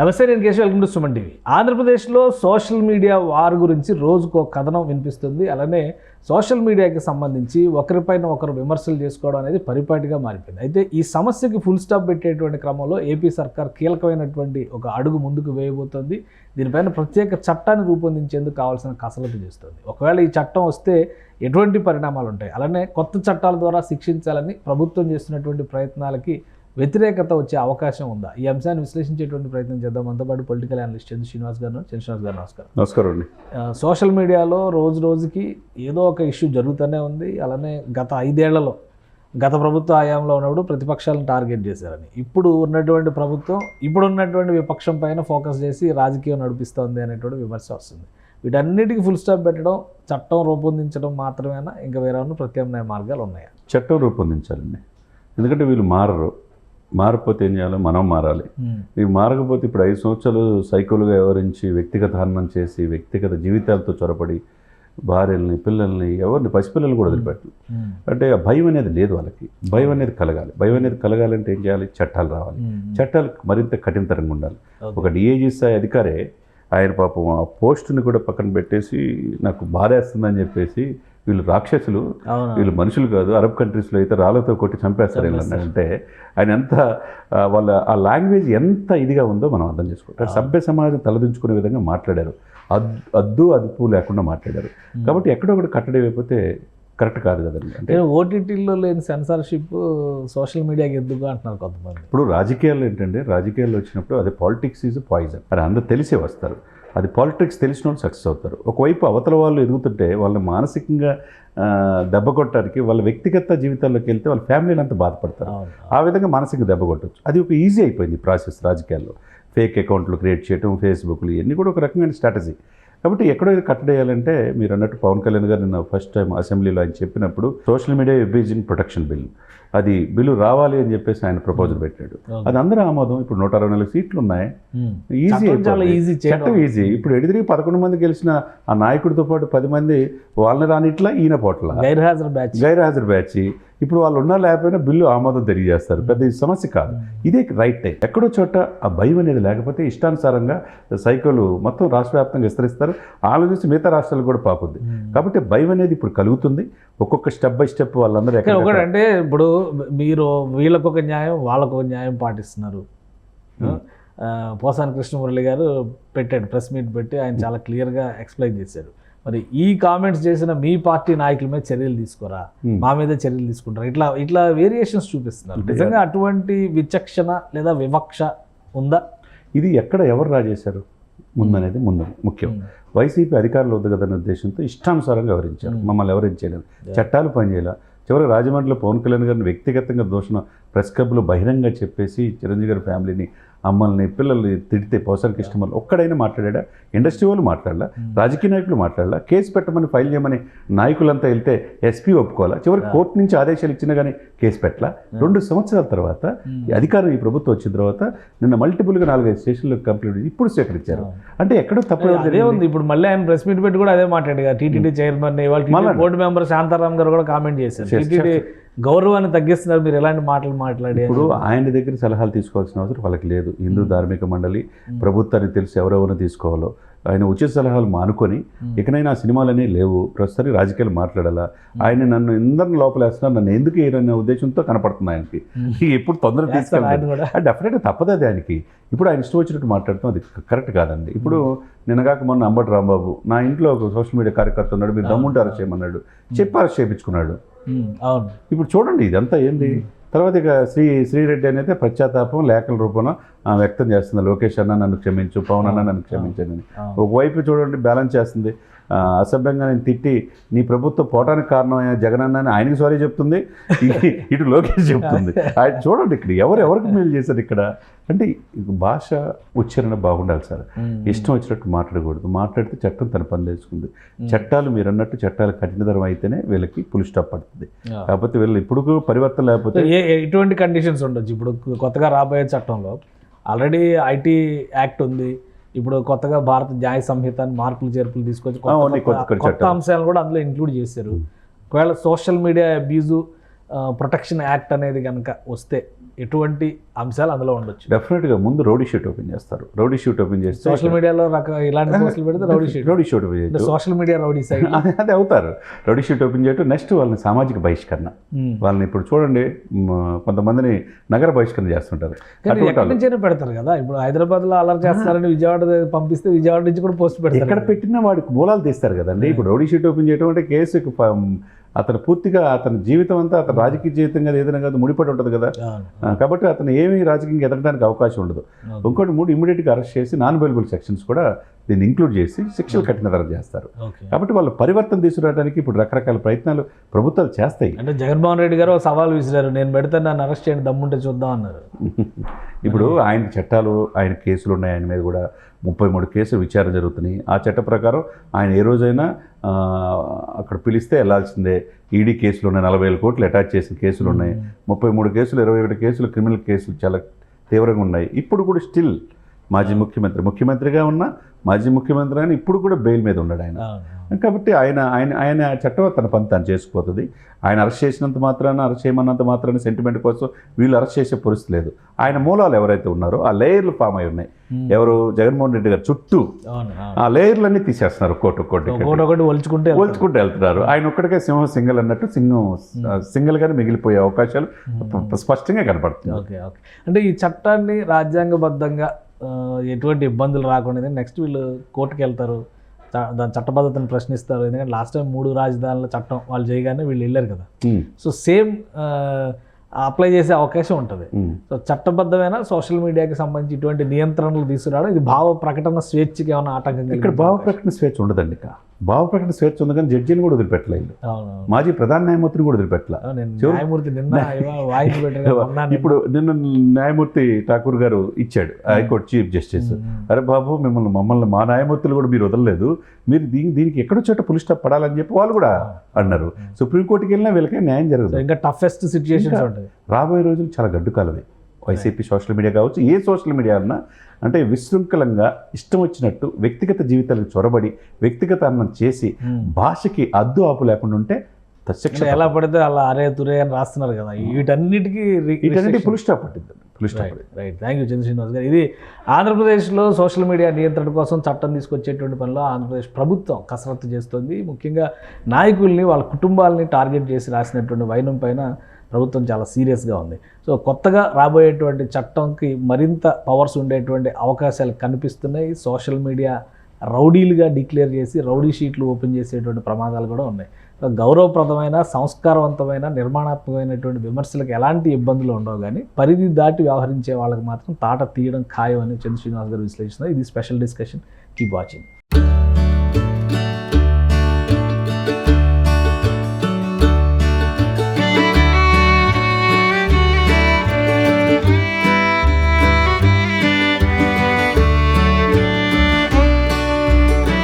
నమస్తే నేను Keshav. Welcome to Suman TV. ఆంధ్రప్రదేశ్లో సోషల్ మీడియా వార్ గురించి రోజుకో కథనం వినిపిస్తుంది. అలానే సోషల్ మీడియాకి సంబంధించి ఒకరిపైన ఒకరు విమర్శలు చేసుకోవడం అనేది పరిపాటిగా మారిపోయింది. అయితే ఈ సమస్యకి ఫుల్ స్టాప్ పెట్టేటువంటి క్రమంలో ఏపీ సర్కార్ కీలకమైనటువంటి ఒక అడుగు ముందుకు వేయబోతోంది. దీనిపైన ప్రత్యేక చట్టాన్ని రూపొందించేందుకు కావాల్సిన కసరత్తు చేస్తుంది. ఒకవేళ ఈ చట్టం వస్తే ఎటువంటి పరిణామాలు ఉంటాయి? అలానే కొత్త చట్టాల ద్వారా శిక్షించాలని ప్రభుత్వం చేస్తున్నటువంటి ప్రయత్నాలకి వ్యతిరేకత వచ్చే అవకాశం ఉందా? ఈ అంశాన్ని విశ్లేషించేటువంటి ప్రయత్నం చేద్దాం. మనతో పాటు పొలిటికల్ అనలిస్ట్ చంద్ర శ్రీనివాస్ గారు చంద్ర శ్రీనివాస్ గారు నమస్కారం. నమస్కారం అండి. సోషల్ మీడియాలో రోజు రోజుకి ఏదో ఒక ఇష్యూ జరుగుతూనే ఉంది. అలానే గత ఐదేళ్ళలో గత ప్రభుత్వ హయాంలో ఉన్నప్పుడు ప్రతిపక్షాలను టార్గెట్ చేశారని. ఇప్పుడు ఉన్నటువంటి ప్రభుత్వం ఇప్పుడు ఉన్నటువంటి విపక్షం పైన ఫోకస్ చేసి రాజకీయం నడిపిస్తోంది అనేటువంటి విమర్శ వస్తుంది. వీటన్నిటికీ ఫుల్ స్టాప్ పెట్టడం చట్టం రూపొందించడం మాత్రమేనా? ఇంకా వేరే ప్రత్యామ్నాయ మార్గాలు ఉన్నాయా? చట్టం రూపొందించాలండి. ఎందుకంటే వీళ్ళు మారరు. మారకపోతే ఏం చేయాలి మనం మారాలి. ఇవి మారకపోతే ఇప్పుడు ఐదు సంవత్సరాలు సైకోలుగా వ్యవహరించి వ్యక్తిగత హననం చేసి వ్యక్తిగత జీవితాలతో చొరబడి భార్యల్ని పిల్లల్ని ఎవరిని పసిపిల్లలు కూడా వదిలిపెట్టరు. అంటే ఆ భయం అనేది లేదు వాళ్ళకి. భయం అనేది కలగాలి. భయం అనేది కలగాలంటే ఏం చేయాలి? చట్టాలు రావాలి. చట్టాలు మరింత కఠినతరంగా ఉండాలి. ఒక డిఐజీ స్థాయి అధికారే ఆయన పాపం ఆ పోస్టుని కూడా పక్కన పెట్టేసి నాకు బాధేస్తుందని చెప్పేసి వీళ్ళు రాక్షసులు వీళ్ళు మనుషులు కాదు అరబ్ కంట్రీస్లో అయితే రాళ్ళతో కొట్టి చంపేస్తారు వీళ్ళని అంటే. ఆయన ఎంత వాళ్ళ ఆ లాంగ్వేజ్ ఎంత ఇదిగా ఉందో మనం అర్థం చేసుకోవాలి సభ్య సమాజం తలదించుకునే విధంగా మాట్లాడారు. అద్ అద్దు అదుపు లేకుండా మాట్లాడారు. కాబట్టి ఎక్కడో ఒకటి కట్టడి అయిపోతే కరెక్ట్ కాదు కదండి. అంటే నేను ఓటీటీలో లేని సెన్సార్షిప్ సోషల్ మీడియాకి ఎందుకు అంటున్నారు కొంతమంది? ఇప్పుడు రాజకీయాలు ఏంటంటే రాజకీయాల్లో వచ్చినప్పుడు అదే పాలిటిక్స్ ఈజ్ పాయిజన్. అది అందరూ తెలిసే వస్తారు. అది పాలిటిక్స్ తెలిసిన వాళ్ళు సక్సెస్ అవుతారు. ఒకవైపు అవతల వాళ్ళు ఎదుగుతుంటే వాళ్ళని మానసికంగా దెబ్బ కొట్టడానికి వాళ్ళ వ్యక్తిగత జీవితాల్లోకి వెళ్తే వాళ్ళ ఫ్యామిలీని అంతా బాధపడతారు. ఆ విధంగా మానసిక దెబ్బ కొట్టచ్చు. అది ఒక ఈజీ అయిపోయింది ప్రాసెస్ రాజకీయాల్లో. ఫేక్ అకౌంట్లు క్రియేట్ చేయడం ఫేస్బుక్లు ఇవన్నీ కూడా ఒక రకమైన స్ట్రాటజీ కాబట్టి ఎక్కడో ఇది కట్టడేయాలంటే మీరు అన్నట్టు పవన్ కళ్యాణ్ గారు నిన్న ఫస్ట్ టైం అసెంబ్లీలో ఆయన చెప్పినప్పుడు social media abusing protection bill. అది బిల్లు రావాలి అని చెప్పేసి ఆయన ప్రపోజల్ పెట్టాడు. అది అందరూ ఆమోదం. ఇప్పుడు నూట అరవై నాలుగు సీట్లు ఉన్నాయి. ఈజీ ఈజీ చట్టం ఈజీ ఇప్పుడు ఎడిదిరి పదకొండు మంది గెలిచిన ఆ నాయకుడితో పాటు పది మంది వాళ్ళని రానిట్లా ఈయన పోట్ల. గైర్హాజరు బ్యాచ్. గైర్హాజరు బ్యాచ్. ఇప్పుడు వాళ్ళు ఉన్నా లేకపోయినా బిల్లు ఆమోదం తెలియజేస్తారు. పెద్ద సమస్య కాదు. ఇదే రైట్ టైం ఎక్కడో చోట ఆ భయం అనేది లేకపోతే ఇష్టానుసారంగా సైకోలు మొత్తం రాష్ట్ర వ్యాప్తంగా విస్తరిస్తారు. ఆలోచించి మిగతా రాష్ట్రాలు కూడా పాపుద్ది. కాబట్టి భయం అనేది ఇప్పుడు కలుగుతుంది. ఒక్కొక్క స్టెప్ బై స్టెప్ వాళ్ళందరూ ఎక్కడ ఒకటి అంటే ఇప్పుడు మీరు వీళ్ళకు ఒక న్యాయం వాళ్ళకు ఒక న్యాయం పాటిస్తున్నారు. ఆ, పోసాని కృష్ణమురళి గారు పెట్టాడు ప్రెస్ మీట్ పెట్టి ఆయన చాలా క్లియర్గా ఎక్స్ప్లెయిన్ చేశారు. మరి ఈ కామెంట్స్ చేసిన మీ పార్టీ నాయకుల మీద చర్యలు తీసుకోరా? Hmm. మా మీద చర్యలు తీసుకుంటారా? ఇట్లా ఇట్లా వేరియేషన్స్ చూపిస్తున్నారు. నిజంగా అటువంటి విచక్షణ లేదా వివక్ష ఉందా? ఇది ఎక్కడ ఎవరు రాజేశారు? ముందనేది ముందు ముఖ్యం. Hmm. వైసీపీ అధికారులు వద్దు కదన్న ఉద్దేశంతో ఇష్టానుసారంగా వివరించారు మమ్మల్ని ఎవరించలేదు చట్టాలు పనిచేయాల. చివరికి రాజమండ్రిలో పవన్ కళ్యాణ్ గారిని వ్యక్తిగతంగా దోషణ ప్రెస్ క్లబ్లో బహిరంగ చెప్పేసి చిరంజీవి గారి ఫ్యామిలీని అమ్మల్ని పిల్లల్ని తిడితే పోసాల కృష్ణమల్ని ఒక్కడైనా మాట్లాడా? ఇండస్ట్రీ వాళ్ళు మాట్లాడలా? రాజకీయ నాయకులు మాట్లాడలా? కేసు పెట్టమని ఫైల్ చేయమని నాయకులంతా వెళ్తే ఎస్పీ ఒప్పుకోవాలా? చివరికి కోర్టు నుంచి ఆదేశాలు ఇచ్చినా కానీ కేసు పెట్టలా? రెండు సంవత్సరాల తర్వాత ఈ అధికారం ఈ ప్రభుత్వం వచ్చిన తర్వాత నిన్న మల్టిపుల్గా నాలుగైదు స్టేషన్లు కంప్లీట్ ఇప్పుడు స్వీకరించారు. అంటే ఎక్కడో తప్పు అదే ఉంది. ఇప్పుడు మళ్ళీ ఆయన ప్రెస్ మీట్ పెట్టి కూడా అదే మాట్లాడు టీటీడీ చైర్మన్ ఇవాళ బోర్డు మెంబర్ శాంతారాం గారు కూడా కామెంట్ చేశారు. టీటీడీ గౌరవాన్ని తగ్గిస్తున్నారు మీరు ఎలాంటి మాటలు మాట్లాడి ఇప్పుడు ఆయన దగ్గర సలహాలు తీసుకోవాల్సిన అవసరం వాళ్ళకి లేదు. హిందూ ధార్మిక మండలి ప్రభుత్వానికి తెలిసి ఎవరెవరిని తీసుకోవాలో. ఆయన ఉచిత సలహాలు మానుకొని ఇకనైనా ఆ సినిమాలనే లేవు ప్రస్తుతానికి రాజకీయాలు మాట్లాడాలా. ఆయన నన్ను అందరిని లోపలేస్తున్నారు నన్ను ఎందుకు వేయరనే ఉద్దేశంతో కనపడుతుంది ఆయనకి. ఎప్పుడు తొందర తీసుకెళ్ళాలి డెఫినెట్గా తప్పదు అది ఆయనకి. ఇప్పుడు ఆయన ఇష్టం వచ్చినట్టు మాట్లాడటం అది కరెక్ట్ కాదండి. ఇప్పుడు నిన్నగాక మొన్న అంబటి రాంబాబు నా ఇంట్లో ఒక సోషల్ మీడియా కార్యకర్త ఉన్నాడు మీరు దమ్ముంటే అరెస్ట్ చేయమన్నాడు. చెప్పి అరెస్ట్ చేయించుకున్నాడు అవును. ఇప్పుడు చూడండి ఇదంతా ఏంది? తర్వాత ఇక శ్రీ శ్రీరెడ్డి అనేది పశ్చాత్తాపం లేఖల రూపంలో వ్యక్తం చేస్తుంది. లోకేష్ అన్న నన్ను క్షమించు పవన్ అన్న నన్ను క్షమించండి. ఒకవైపు చూడండి బ్యాలెన్స్ చేస్తుంది. అసభ్యంగా నేను తిట్టి నీ ప్రభుత్వం పోవటానికి కారణమైన జగన్ అన్న అని ఆయనకి సారీ చెప్తుంది ఇటు లోకేష్ చెప్తుంది. ఆయన చూడండి ఇక్కడ ఎవరు ఎవరికి మేలు చేశారు ఇక్కడ? అంటే భాష ఉచ్చారణ బాగుండాలి సార్. ఇష్టం వచ్చినట్టు మాట్లాడకూడదు. మాట్లాడితే చట్టం తన పని చేసుకుంది. చట్టాలు మీరు అన్నట్టు చట్టాలు కఠినతరం అయితేనే వీళ్ళకి పులి స్టాప్ పడుతుంది. కాకపోతే వీళ్ళు ఇప్పుడు పరివర్తన లేకపోతే ఎటువంటి కండిషన్స్ ఉండొచ్చు. ఇప్పుడు కొత్తగా రాబోయే చట్టంలో ఆల్రెడీ ఐటీ యాక్ట్ ఉంది. ఇప్పుడు కొత్తగా భారత న్యాయ సంహిత అని మార్పులు చేర్పులు తీసుకొచ్చి కొత్త. అంశాలను కూడా అందులో ఇంక్లూడ్ చేశారు ఒకవేళ social media abuse protection act అనేది కనుక వస్తే ఎటువంటి అంశాలు అందులో ఉండొచ్చు? డెఫినెట్గా ముందు రౌడీ షూట్ ఓపెన్ చేస్తారు. రౌడీ షూట్ ఓపెన్ చేస్తే సోషల్ మీడియాలో రక ఇలాంటి పోస్టులు పెడితే rowdy sheet. Rowdy sheet open చేయొచ్చు. Social media rowdy side. అదే అవుతారు. రౌడీ షూట్ ఓపెన్ చేయటం నెక్స్ట్ వాళ్ళని సామాజిక బహిష్కరణ. వాళ్ళని ఇప్పుడు చూడండి కొంతమందిని నగర బహిష్కరణ చేస్తుంటారు. ఎక్కడి. నుంచైనా పెడతారు కదా. ఇప్పుడు హైదరాబాద్లో అలర్ చేస్తారని విజయవాడ పంపిస్తే విజయవాడ నుంచి కూడా పోస్ట్ పెడతారు ఎక్కడ పెట్టినా వాడికి మూలాలు తీస్తారు కదండి. ఇప్పుడు రౌడీ షీట్ ఓపెన్ చేయడం అంటే కేసుకి అతను పూర్తిగా అతని జీవితం అంతా అతని రాజకీయ జీవితం కదా ఏదైనా కాదు ముడిపడి ఉంటుంది కదా. కాబట్టి అతను ఏమీ రాజకీయంగా ఎదగడానికి అవకాశం ఉండదు. ఇంకోటి మూడు ఇమీడియట్గా అరెస్ట్ చేసి నాన్ అవైలబుల్ సెక్షన్స్ కూడా దీన్ని ఇంక్లూడ్ చేసి శిక్షలు కఠిన తరం చేస్తారు. కాబట్టి వాళ్ళు పరివర్తన తీసుకురావడానికి ఇప్పుడు రకరకాల ప్రయత్నాలు ప్రభుత్వాలు చేస్తాయి. అంటే జగన్మోహన్ రెడ్డి గారు సవాల్ విసిరారు. నేను పెడితే నన్ను అరెస్ట్ చేయండి దమ్ముంటే చూద్దాం అన్నారు. ఇప్పుడు ఆయన చట్టాలు ఆయన కేసులు ఉన్నాయి. ఆయన మీద కూడా ముప్పై మూడు కేసులు విచారణ జరుగుతున్నాయి. ఆ చట్ట ప్రకారం ఆయన ఏ రోజైనా అక్కడ పిలిస్తే వెళ్ళాల్సిందే ఈడీ కేసులు ఉన్నాయి. నలభై వేల కోట్లు అటాచ్ చేసిన కేసులు ఉన్నాయి. ముప్పై మూడు కేసులు ఇరవై ఒకటి కేసులు క్రిమినల్ కేసులు చాలా తీవ్రంగా ఉన్నాయి. ఇప్పుడు కూడా స్టిల్ మాజీ ముఖ్యమంత్రి. ముఖ్యమంత్రిగా ఉన్న మాజీ ముఖ్యమంత్రి అని ఇప్పుడు కూడా బెయిల్ మీద ఉన్నాడు ఆయన. కాబట్టి ఆయన ఆయన ఆయన చట్టం తన పని తను చేసుకుపోతుంది. ఆయన అరెస్ట్ చేసినంత మాత్రాన అరెస్ట్ చేయమన్నంత మాత్రాన సెంటిమెంట్ కోసం వీళ్ళు అరెస్ట్ చేసే పరిస్థితి లేదు. ఆయన మూలాలు ఎవరైతే ఉన్నారో ఆ లేయర్లు ఫామ్ అయి ఉన్నాయి. Hmm. ఎవరు? జగన్మోహన్ రెడ్డి గారు చుట్టూ. ఆ లేయర్లన్నీ తీసేస్తున్నారు కోట కోట ఒలుచుకుంటే. పోల్చుకుంటూ వెళ్తున్నారు. ఆయన ఒక్కడికే సింహం సింగల్ అన్నట్టు సింహం సింగిల్ గానే మిగిలిపోయే అవకాశాలు ప- స్పష్టంగా కనపడుతుంది అంటే ఈ చట్టాన్ని రాజ్యాంగబద్ధంగా ఎటువంటి ఇబ్బందులు రాకుండా నెక్స్ట్ వీళ్ళు కోర్టుకి వెళ్తారు. దాని చట్టబద్ధతను ప్రశ్నిస్తారు. ఎందుకంటే లాస్ట్ టైం మూడు రాజధానుల చట్టం వాళ్ళు చేయగానే వీళ్ళు వెళ్ళారు కదా. సో సేమ్ అప్లై చేసే అవకాశం ఉంటుంది. సో చట్టబద్ధమైన సోషల్ మీడియాకి సంబంధించి ఇటువంటి నియంత్రణలు తీసుకురావడం ఇది భావ ప్రకటన స్వేచ్ఛకి ఏమైనా ఆటంకం ఇక్కడ భావ ప్రకటన స్వేచ్ఛ ఉండదండి. ఇక భావ ప్రకటన స్వేచ్ఛ ఉంది కానీ జడ్జిని కూడా వదిలిపెట్టలేదు. మాజీ ప్రధాన న్యాయమూర్తిని కూడా వదిలిపెట్టలే. అవును, నేను చివరి- న్యాయమూర్తి నిన్న ఇవాళ వాయిస్ పెట్టారు మొన్న నిన్న. ఇప్పుడు నిన్న న్యాయమూర్తి ఠాకూర్ గారు ఇచ్చాడు హైకోర్టు చీఫ్ జస్టిస్. అరే బాబు మిమ్మల్ని మమ్మల్ని మా న్యాయమూర్తులు కూడా మీరు వదలలేదు. మీరు దీని దీనికి ఎక్కడో చోట పులి స్టాప్ పడాలని చెప్పి వాళ్ళు కూడా అన్నారు. సుప్రీంకోర్టుకి వెళ్ళినా వీళ్ళకే న్యాయం జరగదు. ఇంకా టఫెస్ట్ సిచ్యుయేషన్స్ ఉంటాయి. రాబోయే రోజులు చాలా గడ్డు కాలమే వైసీపీ సోషల్ మీడియా కావచ్చు ఏ సోషల్ మీడియా అన్నా అంటే విశృంఖలంగా ఇష్టం వచ్చినట్టు వ్యక్తిగత జీవితాలకు చొరబడి వ్యక్తిగత అన్నం చేసి ఉమ్. భాషకి అద్దు ఆపు లేకుండా ఉంటే అంటే ఎలా పడితే అలా అరే తురే అని రాస్తున్నారు కదా. వీటన్నిటికీ రి- ఇటన్నిటి పులి స్టాప్ పట్టింది full stop right right thank you Chandra Srinivas గారు. ఇది ఆంధ్రప్రదేశ్లో సోషల్ మీడియా నియంత్రణ కోసం చట్టం తీసుకొచ్చేటువంటి పనిలో ఆంధ్రప్రదేశ్ ప్రభుత్వం కసరత్తు చేస్తుంది. ముఖ్యంగా నాయకుల్ని వాళ్ళ కుటుంబాలని టార్గెట్ చేసి రాసినటువంటి వైనం పైన ప్రభుత్వం చాలా సీరియస్గా ఉంది. సో కొత్తగా రాబోయేటువంటి చట్టంకి మరింత పవర్స్ ఉండేటువంటి అవకాశాలు కనిపిస్తున్నాయి. సోషల్ మీడియా రౌడీలుగా డిక్లేర్ చేసి రౌడీ షీట్లు ఓపెన్ చేసేటువంటి ప్రమాదాలు కూడా ఉన్నాయి. సో గౌరవప్రదమైన సంస్కారవంతమైన నిర్మాణాత్మకమైనటువంటి విమర్శలకు ఎలాంటి ఇబ్బందులు ఉండవు కానీ పరిధి దాటి వ్యవహరించే వాళ్ళకి మాత్రం తాట తీయడం ఖాయం అని చంద్ర శ్రీనివాస్ గారు విశ్లేషిస్తున్నారు. ఇది స్పెషల్ డిస్కషన్. Keep watching.